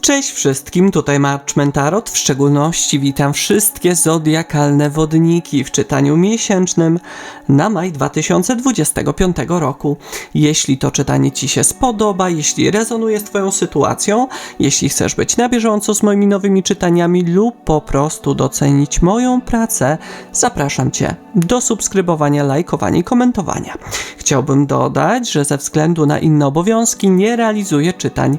Cześć wszystkim, tutaj Marczmen Tarot. W szczególności witam wszystkie zodiakalne wodniki w czytaniu miesięcznym na maj 2025 roku. Jeśli to czytanie Ci się spodoba, jeśli rezonuje z Twoją sytuacją, jeśli chcesz być na bieżąco z moimi nowymi czytaniami lub po prostu docenić moją pracę, zapraszam Cię do subskrybowania, lajkowania i komentowania. Chciałbym dodać, że ze względu na inne obowiązki nie realizuję czytań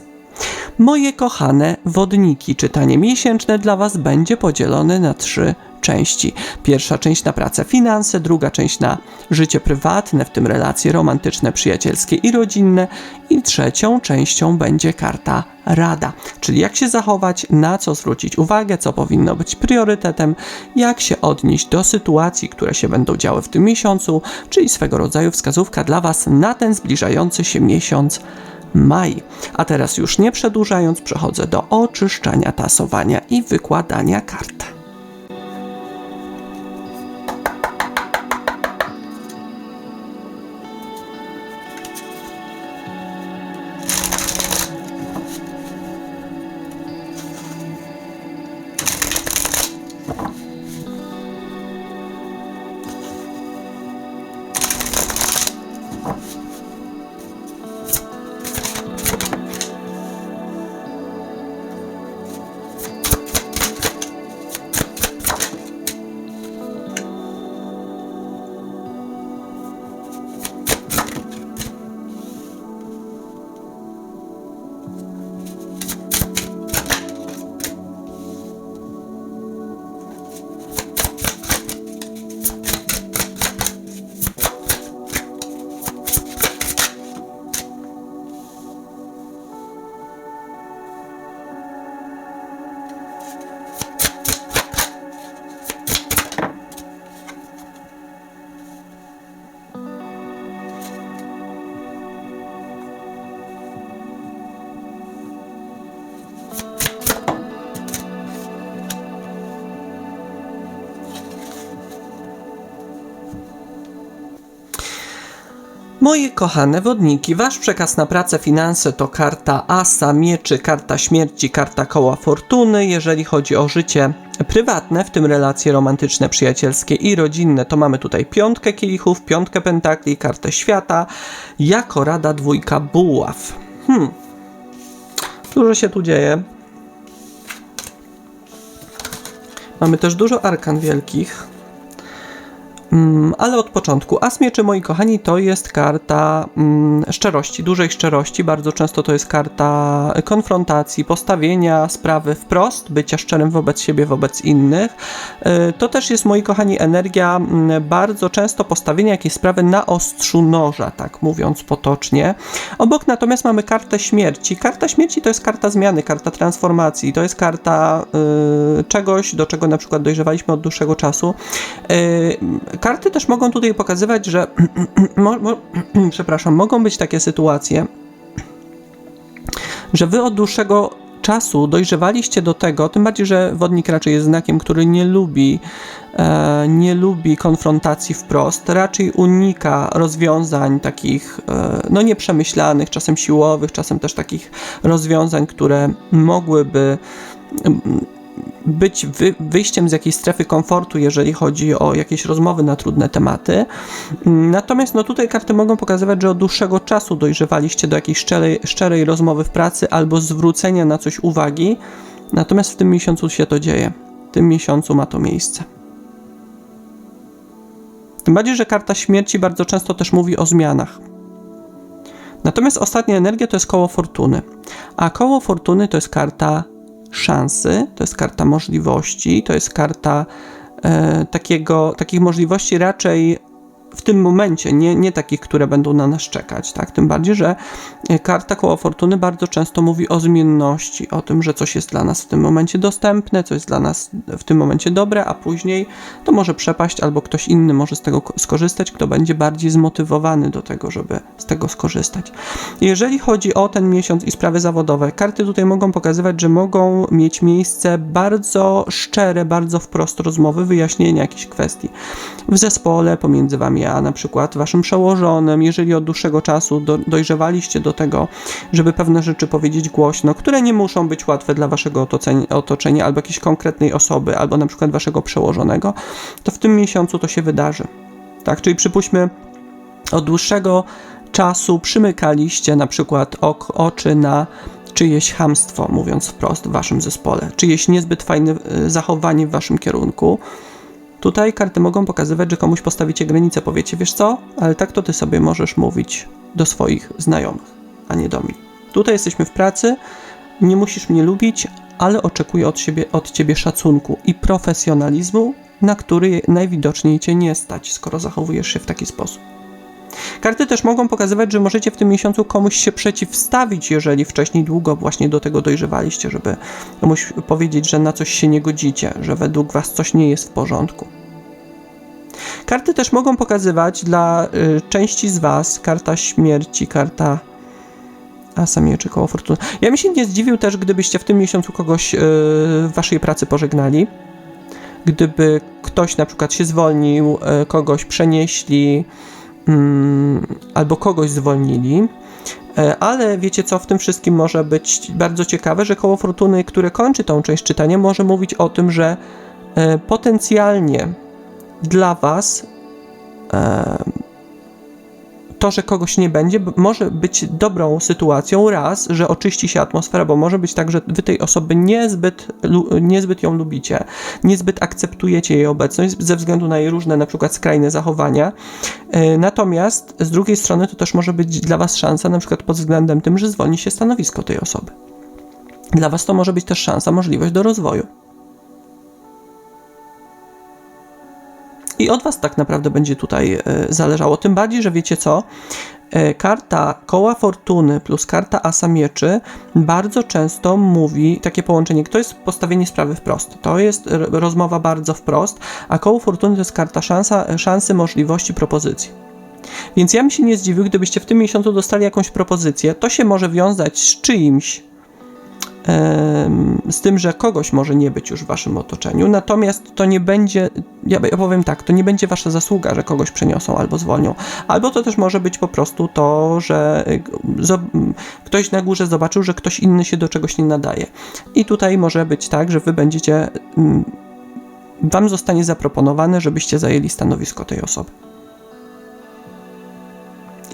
Moje kochane wodniki, czytanie miesięczne dla Was będzie podzielone na trzy części. Pierwsza część na pracę, finanse, druga część na życie prywatne, w tym relacje romantyczne, przyjacielskie i rodzinne, i trzecią częścią będzie karta rada, czyli jak się zachować, na co zwrócić uwagę, co powinno być priorytetem, jak się odnieść do sytuacji, które się będą działy w tym miesiącu, czyli swego rodzaju wskazówka dla Was na ten zbliżający się miesiąc maj. A teraz już nie przedłużając, przechodzę do oczyszczania, tasowania i wykładania kart. Moje kochane wodniki, wasz przekaz na pracę, finanse to karta Asa, Mieczy, karta śmierci, karta koła fortuny. Jeżeli chodzi o życie prywatne, w tym relacje romantyczne, przyjacielskie i rodzinne, to mamy tutaj piątkę kielichów, piątkę pentakli, kartę świata, jako rada dwójka buław. Hmm. Dużo się tu dzieje. Mamy też dużo arkan wielkich. Mm, ale od początku. As mieczy, moi kochani, to jest karta mm, szczerości, dużej szczerości. Bardzo często to jest karta konfrontacji, postawienia sprawy wprost, bycia szczerym wobec siebie, wobec innych. Y, to też jest, moi kochani, energia mm, bardzo często postawienia jakiejś sprawy na ostrzu noża, tak mówiąc potocznie. Obok natomiast mamy kartę śmierci. Karta śmierci to jest karta zmiany, karta transformacji. To jest karta y, czegoś, do czego na przykład dojrzewaliśmy od dłuższego czasu. Y, karty też mogą tutaj pokazywać, że mo, mo, przepraszam, mogą być takie sytuacje, że wy od dłuższego czasu dojrzewaliście do tego, tym bardziej, że wodnik raczej jest znakiem, który nie lubi, e, nie lubi konfrontacji wprost, raczej unika rozwiązań takich, e, no nieprzemyślanych, czasem siłowych, czasem też takich rozwiązań, które mogłyby być wy, wyjściem z jakiejś strefy komfortu, jeżeli chodzi o jakieś rozmowy na trudne tematy. Natomiast no tutaj karty mogą pokazywać, że od dłuższego czasu dojrzewaliście do jakiejś szczerej, szczerej rozmowy w pracy albo zwrócenia na coś uwagi. Natomiast w tym miesiącu się to dzieje. W tym miesiącu ma to miejsce. Tym bardziej, że karta śmierci bardzo często też mówi o zmianach. Natomiast ostatnia energia to jest koło fortuny. A koło fortuny to jest karta szansy, to jest karta możliwości, to jest karta e, takiego, takich możliwości raczej w tym momencie, nie, nie takich, które będą na nas czekać, tak? Tym bardziej, że e, karta koła fortuny bardzo często mówi o zmienności, o tym, że coś jest dla nas w tym momencie dostępne, coś jest dla nas w tym momencie dobre, a później to może przepaść, albo ktoś inny może z tego ko- skorzystać, kto będzie bardziej zmotywowany do tego, żeby z tego skorzystać. Jeżeli chodzi o ten miesiąc i sprawy zawodowe, karty tutaj mogą pokazywać, że mogą mieć miejsce bardzo szczere, bardzo wprost rozmowy, wyjaśnienia jakichś kwestii w zespole pomiędzy wami a na przykład waszym przełożonym, jeżeli od dłuższego czasu do, dojrzewaliście do tego, żeby pewne rzeczy powiedzieć głośno, które nie muszą być łatwe dla waszego otoczenia, albo jakiejś konkretnej osoby, albo na przykład waszego przełożonego, to w tym miesiącu to się wydarzy. Tak, czyli przypuśćmy od dłuższego czasu przymykaliście na przykład ok, oczy na czyjeś hamstwo, mówiąc wprost, w waszym zespole, czyjeś niezbyt fajne y, zachowanie w waszym kierunku. Tutaj karty mogą pokazywać, że komuś postawicie granicę, powiecie, wiesz co, ale tak to ty sobie możesz mówić do swoich znajomych, a nie do mnie. Tutaj jesteśmy w pracy, nie musisz mnie lubić, ale oczekuję od, siebie, od ciebie szacunku i profesjonalizmu, na który najwidoczniej cię nie stać, skoro zachowujesz się w taki sposób. Karty też mogą pokazywać, że możecie w tym miesiącu komuś się przeciwstawić, jeżeli wcześniej długo właśnie do tego dojrzewaliście, żeby komuś powiedzieć, że na coś się nie godzicie, że według was coś nie jest w porządku. Karty też mogą pokazywać dla y, części z was karta śmierci, karta Asa mieczy koło fortuny. Ja bym się nie zdziwił też, gdybyście w tym miesiącu kogoś y, w waszej pracy pożegnali. Gdyby ktoś na przykład się zwolnił, y, kogoś przenieśli, mm, albo kogoś zwolnili. E, Ale wiecie co, w tym wszystkim może być bardzo ciekawe, że koło fortuny, które kończy tą część czytania, może mówić o tym, że e, potencjalnie dla Was e, to, że kogoś nie będzie, może być dobrą sytuacją. Raz, że oczyści się atmosfera, bo może być tak, że Wy tej osoby niezbyt, niezbyt ją lubicie, niezbyt akceptujecie jej obecność ze względu na jej różne, na przykład skrajne zachowania. E, Natomiast z drugiej strony to też może być dla Was szansa, na przykład pod względem tym, że zwolni się stanowisko tej osoby. Dla Was to może być też szansa, możliwość do rozwoju. I od Was tak naprawdę będzie tutaj e, zależało. Tym bardziej, że wiecie co? E, Karta koła fortuny plus karta asa mieczy bardzo często mówi takie połączenie. To jest postawienie sprawy wprost. To jest rozmowa bardzo wprost, a koło fortuny to jest karta szansa, szansy, możliwości, propozycji. Więc ja bym się nie zdziwił, gdybyście w tym miesiącu dostali jakąś propozycję. To się może wiązać z czyimś, z tym, że kogoś może nie być już w waszym otoczeniu, natomiast to nie będzie, ja powiem tak, to nie będzie wasza zasługa, że kogoś przeniosą albo zwolnią. Albo to też może być po prostu to, że y, zo- ktoś na górze zobaczył, że ktoś inny się do czegoś nie nadaje. I tutaj może być tak, że wy będziecie, mm, wam zostanie zaproponowane, żebyście zajęli stanowisko tej osoby.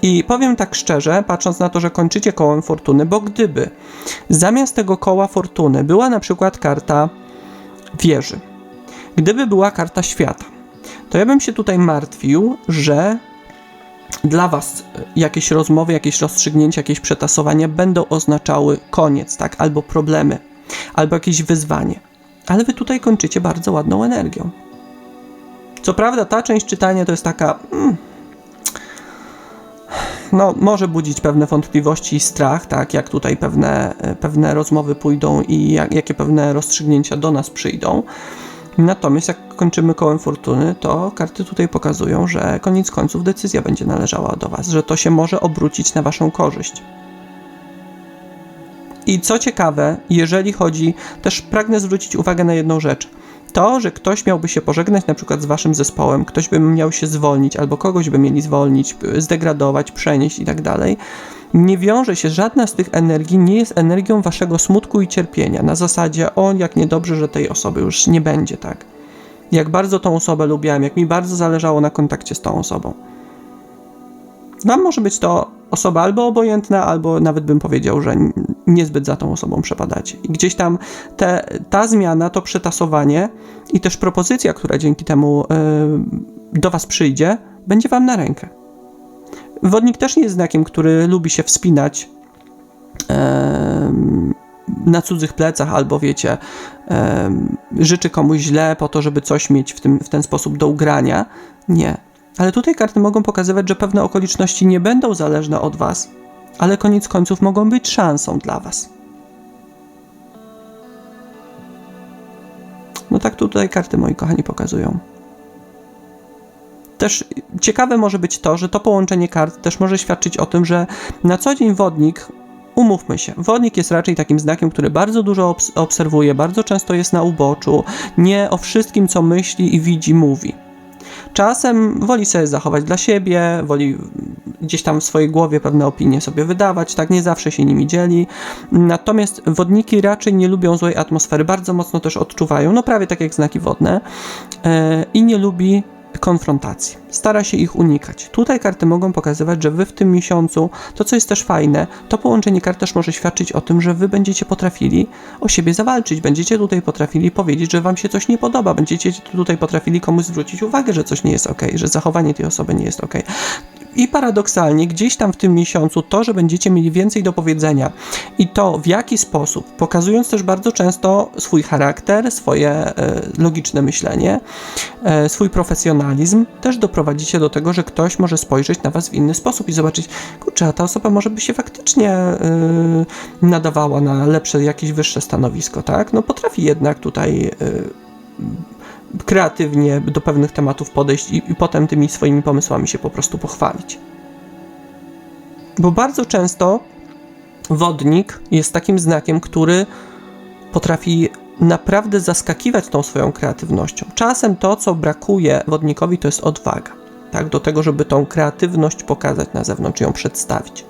I powiem tak szczerze, patrząc na to, że kończycie kołem fortuny, bo gdyby zamiast tego koła fortuny była na przykład karta wieży, gdyby była karta świata, to ja bym się tutaj martwił, że dla Was jakieś rozmowy, jakieś rozstrzygnięcia, jakieś przetasowania będą oznaczały koniec, tak? Albo problemy, albo jakieś wyzwanie. Ale Wy tutaj kończycie bardzo ładną energią. Co prawda, ta część czytania to jest taka. Mm, no, może budzić pewne wątpliwości i strach, tak, jak tutaj pewne, pewne rozmowy pójdą i jak, jakie pewne rozstrzygnięcia do nas przyjdą. Natomiast jak kończymy kołem fortuny, to karty tutaj pokazują, że koniec końców decyzja będzie należała do Was, że to się może obrócić na Waszą korzyść. I co ciekawe, jeżeli chodzi, też pragnę zwrócić uwagę na jedną rzecz. To, że ktoś miałby się pożegnać na przykład z waszym zespołem, ktoś by miał się zwolnić, albo kogoś by mieli zwolnić, zdegradować, przenieść i tak dalej, nie wiąże się, żadna z tych energii nie jest energią waszego smutku i cierpienia. Na zasadzie, o jak niedobrze, że tej osoby już nie będzie, tak. Jak bardzo tą osobę lubiłem, jak mi bardzo zależało na kontakcie z tą osobą. Wam może być to osoba albo obojętna, albo nawet bym powiedział, że niezbyt za tą osobą przepadacie. I gdzieś tam te, ta zmiana, to przetasowanie i też propozycja, która dzięki temu y, do Was przyjdzie, będzie Wam na rękę. Wodnik też nie jest znakiem, który lubi się wspinać na cudzych plecach, albo wiecie, życzy komuś źle po to, żeby coś mieć w, tym, w ten sposób do ugrania. Nie. Ale tutaj karty mogą pokazywać, że pewne okoliczności nie będą zależne od Was, ale koniec końców mogą być szansą dla Was. No tak tutaj karty, moi kochani, pokazują. Też ciekawe może być to, że to połączenie kart też może świadczyć o tym, że na co dzień wodnik, umówmy się, wodnik jest raczej takim znakiem, który bardzo dużo obs obserwuje, bardzo często jest na uboczu, nie o wszystkim, co myśli i widzi, mówi. Czasem woli sobie zachować dla siebie, woli gdzieś tam w swojej głowie pewne opinie sobie wydawać, tak nie zawsze się nimi dzieli. Natomiast wodniki raczej nie lubią złej atmosfery, bardzo mocno też odczuwają, no prawie tak jak znaki wodne, yy, i nie lubi konfrontacji. Stara się ich unikać. Tutaj karty mogą pokazywać, że wy w tym miesiącu, to co jest też fajne, to połączenie kart też może świadczyć o tym, że wy będziecie potrafili o siebie zawalczyć, będziecie tutaj potrafili powiedzieć, że wam się coś nie podoba, będziecie tutaj potrafili komuś zwrócić uwagę, że coś nie jest ok, że zachowanie tej osoby nie jest ok. I paradoksalnie, gdzieś tam w tym miesiącu, to, że będziecie mieli więcej do powiedzenia i to w jaki sposób, pokazując też bardzo często swój charakter, swoje e, logiczne myślenie, e, swój profesjonalizm, też doprowadzicie do tego, że ktoś może spojrzeć na Was w inny sposób i zobaczyć, kurczę, a ta osoba może by się faktycznie e, nadawała na lepsze, jakieś wyższe stanowisko, tak? No potrafi jednak tutaj. Kreatywnie do pewnych tematów podejść i, i potem tymi swoimi pomysłami się po prostu pochwalić. Bo bardzo często wodnik jest takim znakiem, który potrafi naprawdę zaskakiwać tą swoją kreatywnością. Czasem to, co brakuje wodnikowi, to jest odwaga. Tak, do tego, żeby tą kreatywność pokazać na zewnątrz, ją przedstawić.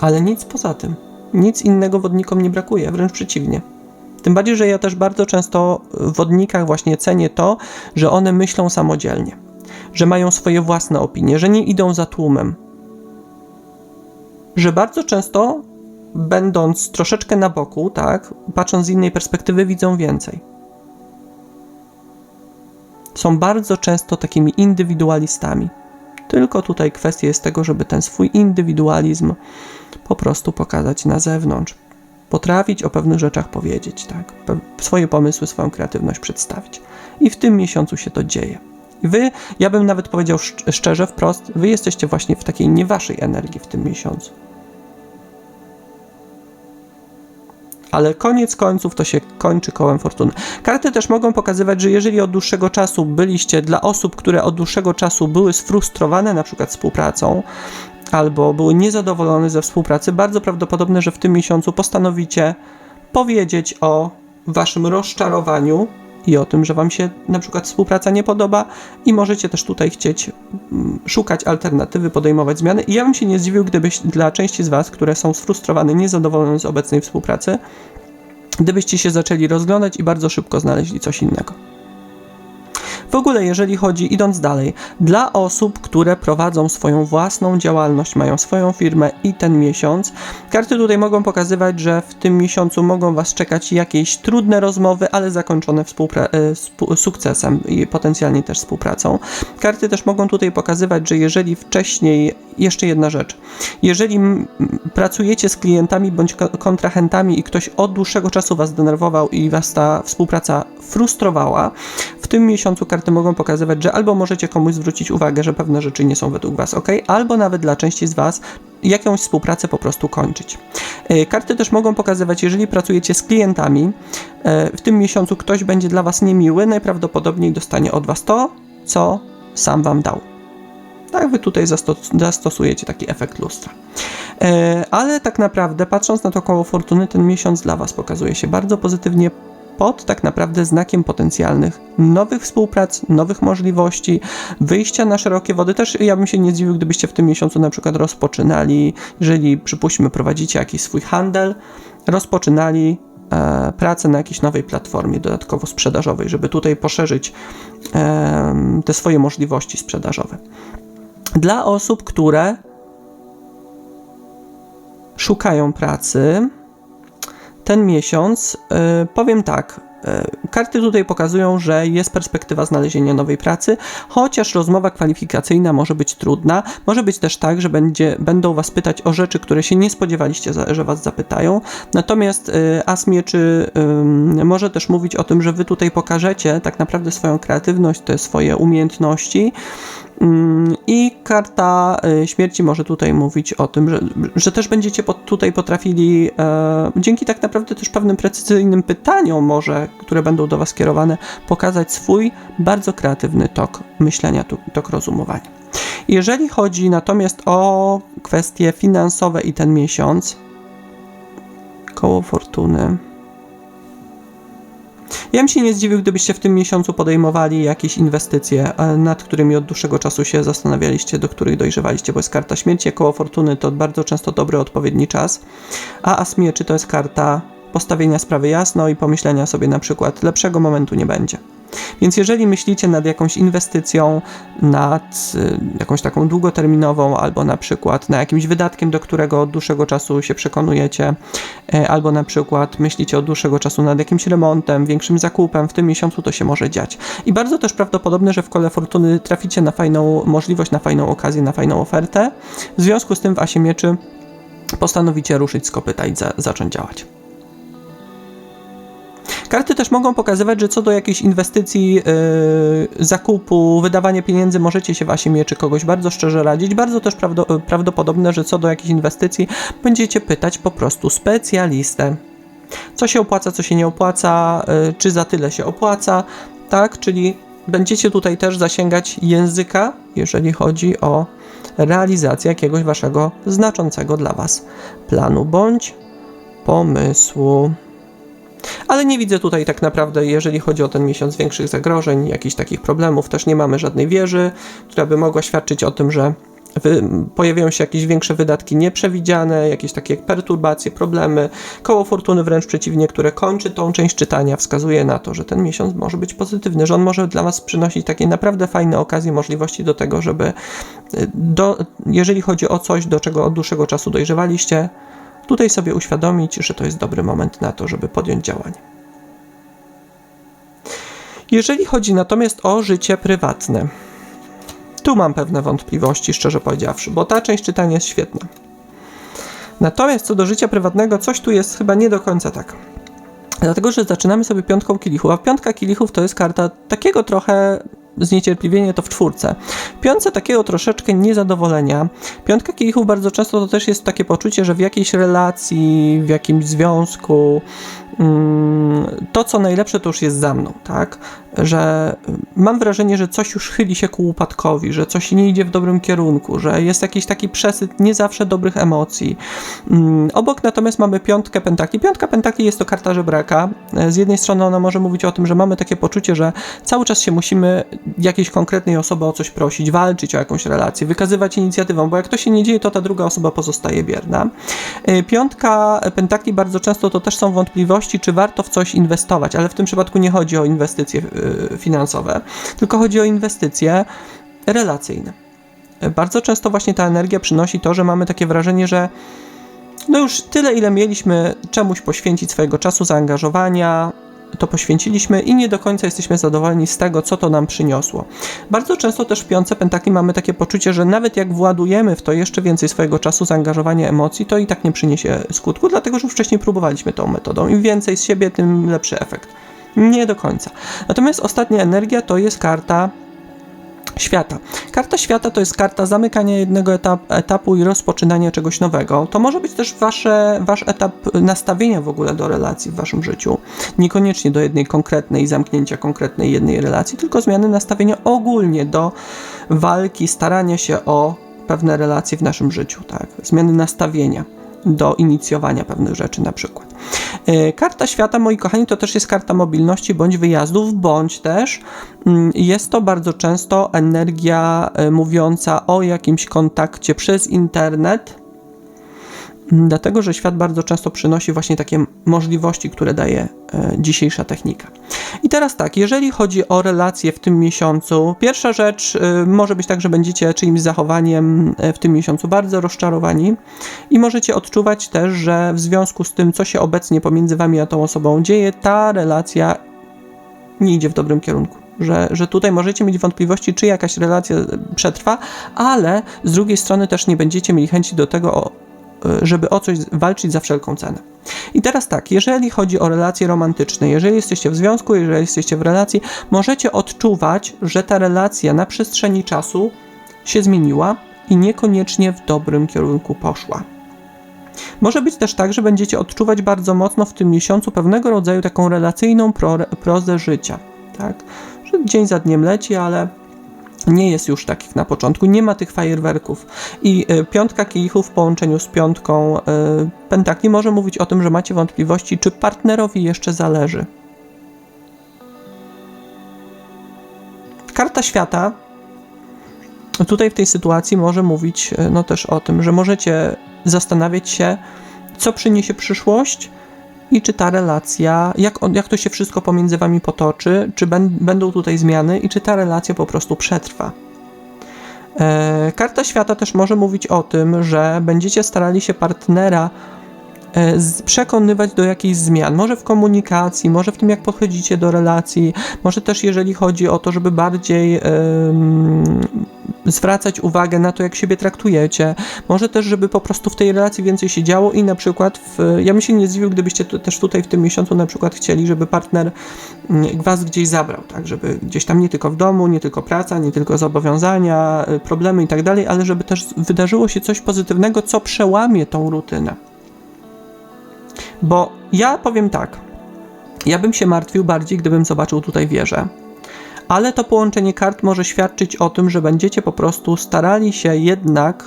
Ale nic poza tym. Nic innego wodnikom nie brakuje, wręcz przeciwnie. Tym bardziej, że ja też bardzo często w wodnikach właśnie cenię to, że one myślą samodzielnie, że mają swoje własne opinie, że nie idą za tłumem. Że bardzo często, będąc troszeczkę na boku, tak, patrząc z innej perspektywy, widzą więcej. Są bardzo często takimi indywidualistami. Tylko tutaj kwestia jest tego, żeby ten swój indywidualizm po prostu pokazać na zewnątrz, potrafić o pewnych rzeczach powiedzieć, tak? swoje pomysły, swoją kreatywność przedstawić. I w tym miesiącu się to dzieje. wy, ja bym nawet powiedział szczerze, wprost, wy jesteście właśnie w takiej nie waszej energii w tym miesiącu. ale koniec końców to się kończy kołem fortuny. Karty też mogą pokazywać, że jeżeli od dłuższego czasu byliście dla osób, które od dłuższego czasu były sfrustrowane na przykład współpracą, albo były niezadowolone ze współpracy, bardzo prawdopodobne, że w tym miesiącu postanowicie powiedzieć o waszym rozczarowaniu i o tym, że wam się na przykład współpraca nie podoba i możecie też tutaj chcieć mm, szukać alternatywy, podejmować zmiany. I ja bym się nie zdziwił, gdybyś dla części z was, które są sfrustrowane, niezadowolone z obecnej współpracy, gdybyście się zaczęli rozglądać i bardzo szybko znaleźli coś innego. W ogóle, jeżeli chodzi, idąc dalej, dla osób, które prowadzą swoją własną działalność, mają swoją firmę i ten miesiąc, karty tutaj mogą pokazywać, że w tym miesiącu mogą Was czekać jakieś trudne rozmowy, ale zakończone e, sukcesem i potencjalnie też współpracą. Karty też mogą tutaj pokazywać, że jeżeli wcześniej, jeszcze jedna rzecz, jeżeli pracujecie z klientami bądź kontrahentami i ktoś od dłuższego czasu Was denerwował i Was ta współpraca frustrowała, w tym miesiącu karty mogą pokazywać, że albo możecie komuś zwrócić uwagę, że pewne rzeczy nie są według Was ok, albo nawet dla części z Was jakąś współpracę po prostu kończyć. E, karty też mogą pokazywać, jeżeli pracujecie z klientami, e, w tym miesiącu ktoś będzie dla Was niemiły, najprawdopodobniej dostanie od Was to, co sam Wam dał. Tak, wy tutaj zastosujecie taki efekt lustra. E, ale tak naprawdę, patrząc na to koło fortuny, ten miesiąc dla Was pokazuje się bardzo pozytywnie pod tak naprawdę znakiem potencjalnych nowych współprac, nowych możliwości, wyjścia na szerokie wody. Też ja bym się nie zdziwił, gdybyście w tym miesiącu na przykład rozpoczynali, jeżeli przypuśćmy prowadzicie jakiś swój handel, rozpoczynali e, pracę na jakiejś nowej platformie dodatkowo sprzedażowej, żeby tutaj poszerzyć e, te swoje możliwości sprzedażowe. Dla osób, które szukają pracy, ten miesiąc, y, powiem tak, E, Karty tutaj pokazują, że jest perspektywa znalezienia nowej pracy, chociaż rozmowa kwalifikacyjna może być trudna. Może być też tak, że będzie, będą Was pytać o rzeczy, które się nie spodziewaliście, że Was zapytają. Natomiast y, As Mieczy może też mówić o tym, że Wy tutaj pokażecie tak naprawdę swoją kreatywność, te swoje umiejętności. Ym, I karta y, śmierci może tutaj mówić o tym, że, że też będziecie tutaj potrafili, e, dzięki tak naprawdę też pewnym precyzyjnym pytaniom, może, które będą do Was kierowane, pokazać swój bardzo kreatywny tok myślenia, tok rozumowania. Jeżeli chodzi natomiast o kwestie finansowe i ten miesiąc, koło fortuny. Ja bym się nie zdziwił, gdybyście w tym miesiącu podejmowali jakieś inwestycje, e, nad którymi od dłuższego czasu się zastanawialiście, do których dojrzewaliście, bo jest karta śmierci, koło fortuny to bardzo często dobry, odpowiedni czas, a as mieczy to jest karta postawienia sprawy jasno i pomyślenia sobie na przykład lepszego momentu nie będzie. Więc jeżeli myślicie nad jakąś inwestycją, nad y, jakąś taką długoterminową, albo na przykład na jakimś wydatkiem, do którego od dłuższego czasu się przekonujecie, e, albo na przykład myślicie od dłuższego czasu nad jakimś remontem, większym zakupem, w tym miesiącu to się może dziać. I bardzo też prawdopodobne, że w kole fortuny traficie na fajną możliwość, na fajną okazję, na fajną ofertę. W związku z tym w Asie Mieczy postanowicie ruszyć z kopyta i za, zacząć działać. Karty też mogą pokazywać, że co do jakiejś inwestycji, yy, zakupu, wydawania pieniędzy, możecie się w Asie Mieczy kogoś bardzo szczerze radzić. Bardzo też prawdo, prawdopodobne, że co do jakiejś inwestycji będziecie pytać po prostu specjalistę. Co się opłaca, co się nie opłaca, yy, czy za tyle się opłaca, tak? Czyli będziecie tutaj też zasięgać języka, jeżeli chodzi o realizację jakiegoś waszego znaczącego dla was planu bądź pomysłu. Ale nie widzę tutaj tak naprawdę, jeżeli chodzi o ten miesiąc, większych zagrożeń, jakichś takich problemów. Też nie mamy żadnej wieży, która by mogła świadczyć o tym, że pojawiają się jakieś większe wydatki nieprzewidziane, jakieś takie perturbacje, problemy. Koło fortuny wręcz przeciwnie, które kończy tą część czytania, wskazuje na to, że ten miesiąc może być pozytywny, że on może dla Was przynosić takie naprawdę fajne okazje, możliwości do tego, żeby, y, do, jeżeli chodzi o coś, do czego od dłuższego czasu dojrzewaliście, tutaj sobie uświadomić, że to jest dobry moment na to, żeby podjąć działanie. Jeżeli chodzi natomiast o życie prywatne, tu mam pewne wątpliwości, szczerze powiedziawszy, bo ta część czytania jest świetna. Natomiast co do życia prywatnego, coś tu jest chyba nie do końca tak. Dlatego, że zaczynamy sobie piątką kielichów, a piątka kielichów to jest karta takiego trochę zniecierpliwienie to w czwórce. Piątce takiego troszeczkę niezadowolenia. Piątka kielichów bardzo często to też jest takie poczucie, że w jakiejś relacji, w jakimś związku to, co najlepsze, to już jest za mną, tak? Że mam wrażenie, że coś już chyli się ku upadkowi, że coś nie idzie w dobrym kierunku, że jest jakiś taki przesyt nie zawsze dobrych emocji. Mm, Obok natomiast mamy piątkę pentakli. Piątka pentakli jest to karta żebraka. E, Z jednej strony ona może mówić o tym, że mamy takie poczucie, że cały czas się musimy jakiejś konkretnej osoby o coś prosić, walczyć o jakąś relację, wykazywać inicjatywą, bo jak to się nie dzieje, to ta druga osoba pozostaje bierna. E, Piątka pentakli bardzo często to też są wątpliwości, czy warto w coś inwestować, ale w tym przypadku nie chodzi o inwestycje e, finansowe, tylko chodzi o inwestycje relacyjne. Bardzo często właśnie ta energia przynosi to, że mamy takie wrażenie, że no już tyle, ile mieliśmy czemuś poświęcić swojego czasu, zaangażowania, to poświęciliśmy i nie do końca jesteśmy zadowoleni z tego, co to nam przyniosło. Bardzo często też w piące pentakli mamy takie poczucie, że nawet jak władujemy w to jeszcze więcej swojego czasu, zaangażowania, emocji, to i tak nie przyniesie skutku, dlatego że już wcześniej próbowaliśmy tą metodą. Im więcej z siebie, tym lepszy efekt. Nie do końca. Natomiast ostatnia energia to jest karta świata. Karta świata to jest karta zamykania jednego etap, etapu i rozpoczynania czegoś nowego. To może być też wasze, wasz etap nastawienia w ogóle do relacji w waszym życiu. Niekoniecznie do jednej konkretnej, zamknięcia konkretnej jednej relacji, tylko zmiany nastawienia ogólnie do walki, starania się o pewne relacje w naszym życiu, tak? Zmiany nastawienia do inicjowania pewnych rzeczy na przykład. E, Karta świata, moi kochani, to też jest karta mobilności bądź wyjazdów, bądź też mm, jest to bardzo często energia e, mówiąca o jakimś kontakcie przez internet, dlatego że świat bardzo często przynosi właśnie takie możliwości, które daje e, dzisiejsza technika. I teraz tak, jeżeli chodzi o relacje w tym miesiącu, pierwsza rzecz y, może być tak, że będziecie czyimś zachowaniem y, w tym miesiącu bardzo rozczarowani i możecie odczuwać też, że w związku z tym, co się obecnie pomiędzy wami a tą osobą dzieje, ta relacja nie idzie w dobrym kierunku. Że, że tutaj możecie mieć wątpliwości, czy jakaś relacja przetrwa, ale z drugiej strony też nie będziecie mieli chęci do tego, żeby o coś walczyć za wszelką cenę. I teraz tak, jeżeli chodzi o relacje romantyczne, jeżeli jesteście w związku, jeżeli jesteście w relacji, możecie odczuwać, że ta relacja na przestrzeni czasu się zmieniła i niekoniecznie w dobrym kierunku poszła. Może być też tak, że będziecie odczuwać bardzo mocno w tym miesiącu pewnego rodzaju taką relacyjną pro, prozę życia. Tak? Że dzień za dniem leci, ale nie jest już tak jak na początku, nie ma tych fajerwerków. I y, piątka kielichów w połączeniu z piątką y, pentakli może mówić o tym, że macie wątpliwości, czy partnerowi jeszcze zależy. Karta świata tutaj w tej sytuacji może mówić y, no też o tym, że możecie zastanawiać się, co przyniesie przyszłość i czy ta relacja, jak, jak to się wszystko pomiędzy wami potoczy, czy ben, będą tutaj zmiany i czy ta relacja po prostu przetrwa. E, karta świata też może mówić o tym, że będziecie starali się partnera e, przekonywać do jakichś zmian, może w komunikacji, może w tym, jak podchodzicie do relacji, może też jeżeli chodzi o to, żeby bardziej em, zwracać uwagę na to, jak siebie traktujecie, może też, żeby po prostu w tej relacji więcej się działo i na przykład, w, ja bym się nie zdziwił, gdybyście tu, też tutaj w tym miesiącu na przykład chcieli, żeby partner mm, was gdzieś zabrał, tak, żeby gdzieś tam nie tylko w domu, nie tylko praca, nie tylko zobowiązania, y, problemy i tak dalej, ale żeby też wydarzyło się coś pozytywnego, co przełamie tą rutynę. Bo ja powiem tak, ja bym się martwił bardziej, gdybym zobaczył tutaj wieżę. Ale to połączenie kart może świadczyć o tym, że będziecie po prostu starali się jednak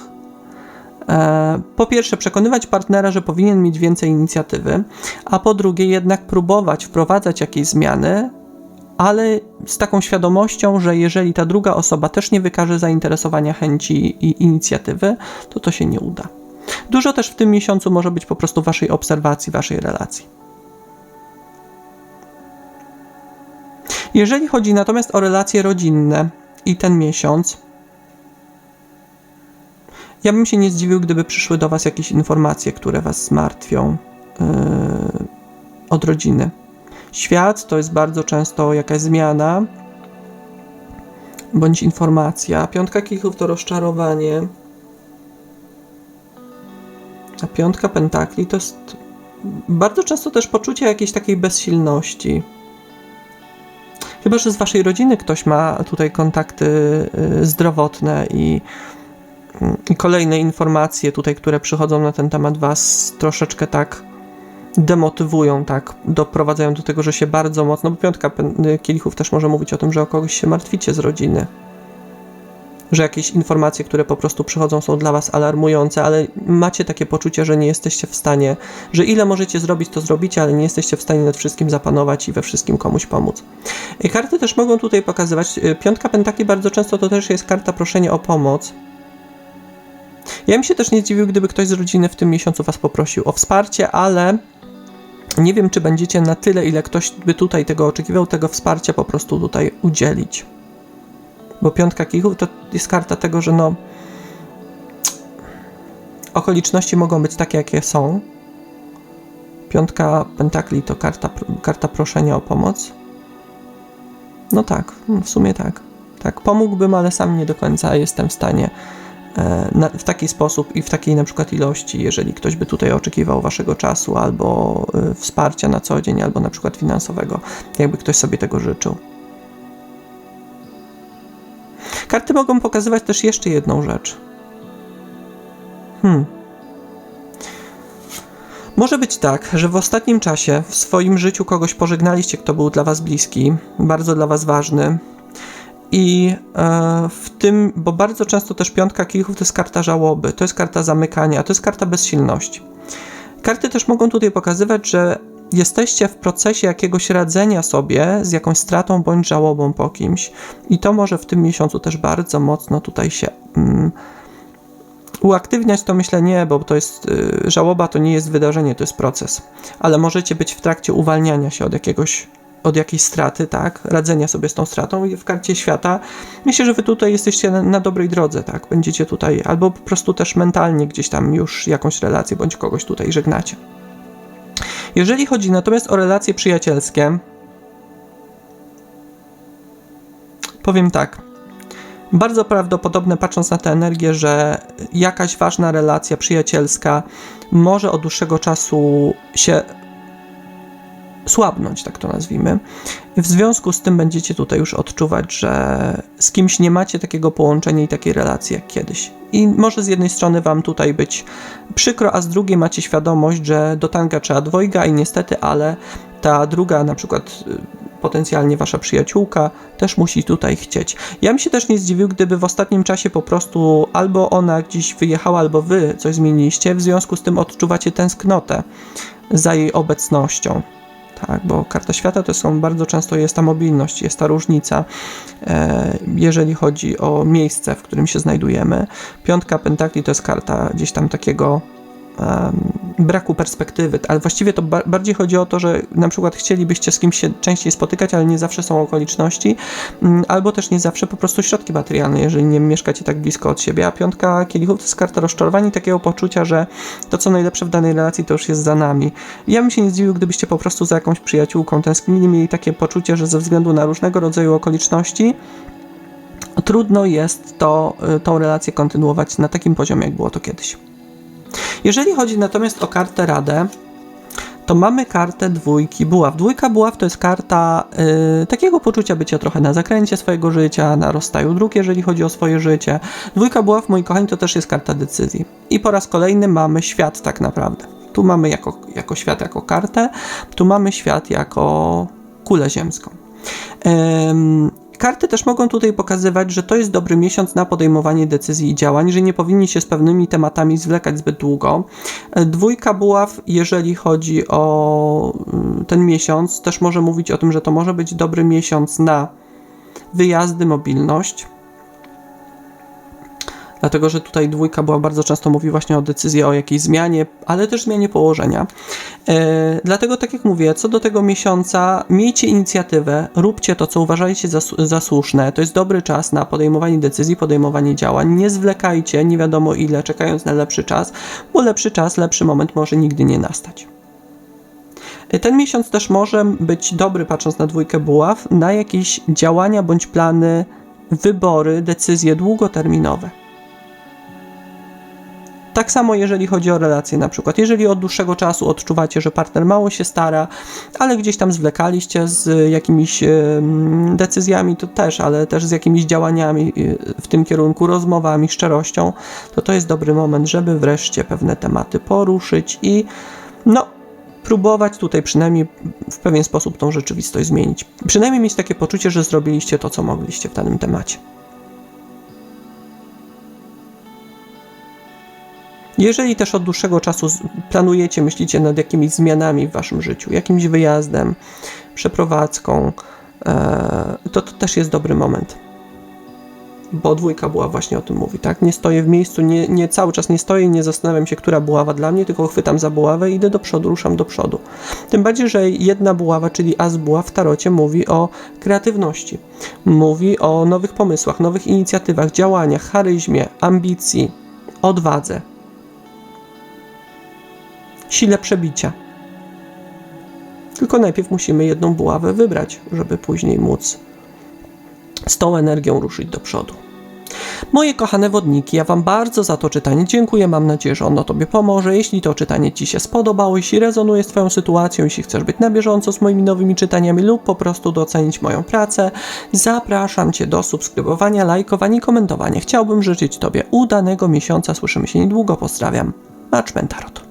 e, po pierwsze przekonywać partnera, że powinien mieć więcej inicjatywy, a po drugie jednak próbować wprowadzać jakieś zmiany, ale z taką świadomością, że jeżeli ta druga osoba też nie wykaże zainteresowania, chęci i inicjatywy, to to się nie uda. Dużo też w tym miesiącu może być po prostu waszej obserwacji, waszej relacji. Jeżeli chodzi natomiast o relacje rodzinne i ten miesiąc, ja bym się nie zdziwił, gdyby przyszły do Was jakieś informacje, które Was zmartwią yy, od rodziny. Świat to jest bardzo często jakaś zmiana bądź informacja. Piątka kichów to rozczarowanie. A piątka pentakli to jest bardzo często też poczucie jakiejś takiej bezsilności. Chyba, że z waszej rodziny ktoś ma tutaj kontakty y, zdrowotne i, i kolejne informacje tutaj, które przychodzą na ten temat was troszeczkę tak demotywują, tak, doprowadzają do tego, że się bardzo mocno, bo piątka y, kielichów też może mówić o tym, że o kogoś się martwicie z rodziny. Że jakieś informacje, które po prostu przychodzą, są dla was alarmujące, ale macie takie poczucie, że nie jesteście w stanie, że ile możecie zrobić, to zrobicie, ale nie jesteście w stanie nad wszystkim zapanować i we wszystkim komuś pomóc. Karty też mogą tutaj pokazywać. y, Piątka pentakli bardzo często to też jest karta proszenia o pomoc. Ja bym się też nie zdziwił, gdyby ktoś z rodziny w tym miesiącu was poprosił o wsparcie, ale nie wiem, czy będziecie na tyle, ile ktoś by tutaj tego oczekiwał, tego wsparcia po prostu tutaj udzielić. Bo piątka kichów to jest karta tego, że no okoliczności mogą być takie, jakie są. Piątka pentakli to karta, karta proszenia o pomoc. No tak, w sumie tak. Tak, pomógłbym, ale sam nie do końca jestem w stanie e, w taki sposób i w takiej na przykład ilości, jeżeli ktoś by tutaj oczekiwał waszego czasu albo e, wsparcia na co dzień, albo na przykład finansowego, jakby ktoś sobie tego życzył. Karty mogą pokazywać też jeszcze jedną rzecz. Hmm. Może być tak, że w ostatnim czasie w swoim życiu kogoś pożegnaliście, kto był dla was bliski, bardzo dla was ważny. I e, w tym, bo bardzo często też piątka kielichów to jest karta żałoby, to jest karta zamykania, to jest karta bezsilności. Karty też mogą tutaj pokazywać, że jesteście w procesie jakiegoś radzenia sobie z jakąś stratą bądź żałobą po kimś. I to może w tym miesiącu też bardzo mocno tutaj się mm, uaktywniać. To myślę nie, bo to jest y, żałoba, to nie jest wydarzenie, to jest proces. Ale możecie być w trakcie uwalniania się od jakiegoś od jakiejś straty, tak, radzenia sobie z tą stratą i w karcie świata myślę, że wy tutaj jesteście na, na dobrej drodze, tak, będziecie tutaj albo po prostu też mentalnie gdzieś tam już jakąś relację bądź kogoś tutaj żegnacie. Jeżeli chodzi natomiast o relacje przyjacielskie, powiem tak. Bardzo prawdopodobne, patrząc na tę energię, że jakaś ważna relacja przyjacielska może od dłuższego czasu się słabnąć, tak to nazwijmy. W związku z tym będziecie tutaj już odczuwać, że z kimś nie macie takiego połączenia i takiej relacji jak kiedyś. I może z jednej strony wam tutaj być przykro, a z drugiej macie świadomość, że do tanga trzeba dwojga i niestety, ale ta druga, na przykład y, potencjalnie wasza przyjaciółka, też musi tutaj chcieć. Ja bym się też nie zdziwił, gdyby w ostatnim czasie po prostu albo ona gdzieś wyjechała, albo wy coś zmieniliście, w związku z tym odczuwacie tęsknotę za jej obecnością. Tak, bo karta świata to są bardzo często jest ta mobilność, jest ta różnica, e, jeżeli chodzi o miejsce, w którym się znajdujemy. Piątka pentakli to jest karta gdzieś tam takiego braku perspektywy, ale właściwie to ba- bardziej chodzi o to, że na przykład chcielibyście z kimś się częściej spotykać, ale nie zawsze są okoliczności, mm, albo też nie zawsze po prostu środki materialne, jeżeli nie mieszkacie tak blisko od siebie, a piątka kielichów to jest karta rozczarowań i takiego poczucia, że to co najlepsze w danej relacji to już jest za nami. Ja bym się nie zdziwił, gdybyście po prostu za jakąś przyjaciółką tęsknili, mieli takie poczucie, że ze względu na różnego rodzaju okoliczności trudno jest to, y, tą relację kontynuować na takim poziomie, jak było to kiedyś. Jeżeli chodzi natomiast o kartę Radę, to mamy kartę dwójki buław. Dwójka buław to jest karta y, takiego poczucia bycia trochę na zakręcie swojego życia, na rozstaju dróg, jeżeli chodzi o swoje życie. Dwójka buław, moi kochani, to też jest karta decyzji. I po raz kolejny mamy świat tak naprawdę. Tu mamy jako, jako świat, jako kartę, tu mamy świat jako kulę ziemską. Karty też mogą tutaj pokazywać, że to jest dobry miesiąc na podejmowanie decyzji i działań, że nie powinni się z pewnymi tematami zwlekać zbyt długo. E, Dwójka buław, jeżeli chodzi o mm, ten miesiąc, też może mówić o tym, że to może być dobry miesiąc na wyjazdy, mobilność. Dlatego, że tutaj dwójka była bardzo często mówi właśnie o decyzji o jakiejś zmianie, ale też zmianie położenia. E, dlatego, tak jak mówię, co do tego miesiąca, miejcie inicjatywę, róbcie to, co uważacie za, za słuszne. To jest dobry czas na podejmowanie decyzji, podejmowanie działań. Nie zwlekajcie, nie wiadomo ile, czekając na lepszy czas, bo lepszy czas, lepszy moment może nigdy nie nastać. E, Ten miesiąc też może być dobry, patrząc na dwójkę buław, na jakieś działania bądź plany, wybory, decyzje długoterminowe. Tak samo jeżeli chodzi o relacje na przykład. Jeżeli od dłuższego czasu odczuwacie, że partner mało się stara, ale gdzieś tam zwlekaliście z jakimiś decyzjami, to też, ale też z jakimiś działaniami y, w tym kierunku, rozmowami, szczerością, to to jest dobry moment, żeby wreszcie pewne tematy poruszyć i no, próbować tutaj przynajmniej w pewien sposób tą rzeczywistość zmienić. Przynajmniej mieć takie poczucie, że zrobiliście to, co mogliście w danym temacie. Jeżeli też od dłuższego czasu planujecie, myślicie nad jakimiś zmianami w waszym życiu, jakimś wyjazdem, przeprowadzką, e, to to też jest dobry moment. Bo dwójka była właśnie o tym mówi, tak? Nie stoję w miejscu, nie, nie cały czas nie stoję i nie zastanawiam się, która buława dla mnie, tylko chwytam za buławę i idę do przodu, ruszam do przodu. Tym bardziej, że jedna buława, czyli as buław w tarocie mówi o kreatywności. Mówi o nowych pomysłach, nowych inicjatywach, działaniach, charyzmie, ambicji, odwadze sile przebicia. Tylko najpierw musimy jedną buławę wybrać, żeby później móc z tą energią ruszyć do przodu. Moje kochane wodniki, ja Wam bardzo za to czytanie dziękuję. Mam nadzieję, że ono Tobie pomoże. Jeśli to czytanie Ci się spodobało, jeśli rezonuje z Twoją sytuacją, jeśli chcesz być na bieżąco z moimi nowymi czytaniami lub po prostu docenić moją pracę, zapraszam Cię do subskrybowania, lajkowania i komentowania. Chciałbym życzyć Tobie udanego miesiąca. Słyszymy się niedługo. Pozdrawiam. Marcz Mentarot.